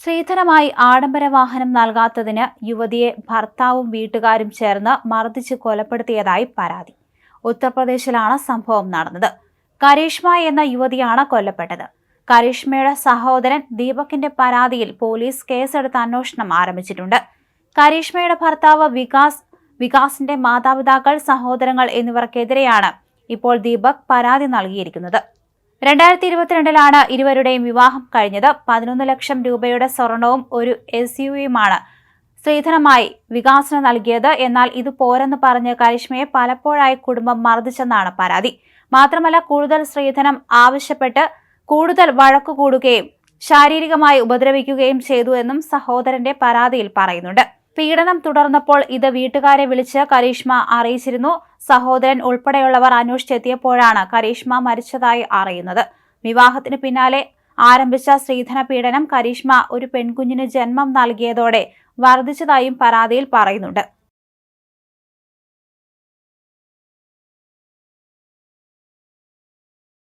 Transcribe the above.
സ്ത്രീധനമായി ആഡംബര വാഹനം നൽകാത്തതിന് യുവതിയെ ഭർത്താവും വീട്ടുകാരും ചേർന്ന് മർദ്ദിച്ച് കൊലപ്പെടുത്തിയതായി പരാതി. ഉത്തർപ്രദേശിലാണ് സംഭവം നടന്നത്. കരീഷ്മ എന്ന യുവതിയാണ് കൊല്ലപ്പെട്ടത്. കരീഷ്മയുടെ സഹോദരൻ ദീപകിന്റെ പരാതിയിൽ പോലീസ് കേസെടുത്ത് അന്വേഷണം ആരംഭിച്ചിട്ടുണ്ട്. കരീഷ്മയുടെ ഭർത്താവ് വികാസ് വികാസിന്റെ മാതാപിതാക്കൾ സഹോദരങ്ങൾ എന്നിവർക്കെതിരെയാണ് ഇപ്പോൾ ദീപക് പരാതി നൽകിയിരിക്കുന്നത്. രണ്ടായിരത്തി ഇരുപത്തിരണ്ടിലാണ് ഇരുവരുടെയും വിവാഹം കഴിഞ്ഞത്. പതിനൊന്ന് ലക്ഷം രൂപയുടെ സ്വർണവും ഒരു എസ് യുയുമാണ് സ്ത്രീധനമായി വികാസന നൽകിയത്. എന്നാൽ ഇത് പോരെന്ന് പറഞ്ഞ് കരിഷ്മയെ പലപ്പോഴായി കുടുംബം മർദ്ദിച്ചെന്നാണ് പരാതി. മാത്രമല്ല കൂടുതൽ സ്ത്രീധനം ആവശ്യപ്പെട്ട് കൂടുതൽ വഴക്കുകൂടുകയും ശാരീരികമായി ഉപദ്രവിക്കുകയും ചെയ്തു എന്നും സഹോദരന്റെ പരാതിയിൽ പറയുന്നുണ്ട്. പീഡനം തുടർന്നപ്പോൾ ഇത് വീട്ടുകാരെ വിളിച്ച് കരീഷ്മ അറിയിച്ചിരുന്നു. സഹോദരൻ ഉൾപ്പെടെയുള്ളവർ അന്വേഷിച്ചെത്തിയപ്പോഴാണ് കരീഷ്മ മരിച്ചതായി അറിയുന്നത്. വിവാഹത്തിന് പിന്നാലെ ആരംഭിച്ച സ്ത്രീധന പീഡനം കരീഷ്മ ഒരു പെൺകുഞ്ഞിന് ജന്മം നൽകിയതോടെ വർദ്ധിച്ചതായും പരാതിയിൽ പറയുന്നുണ്ട്.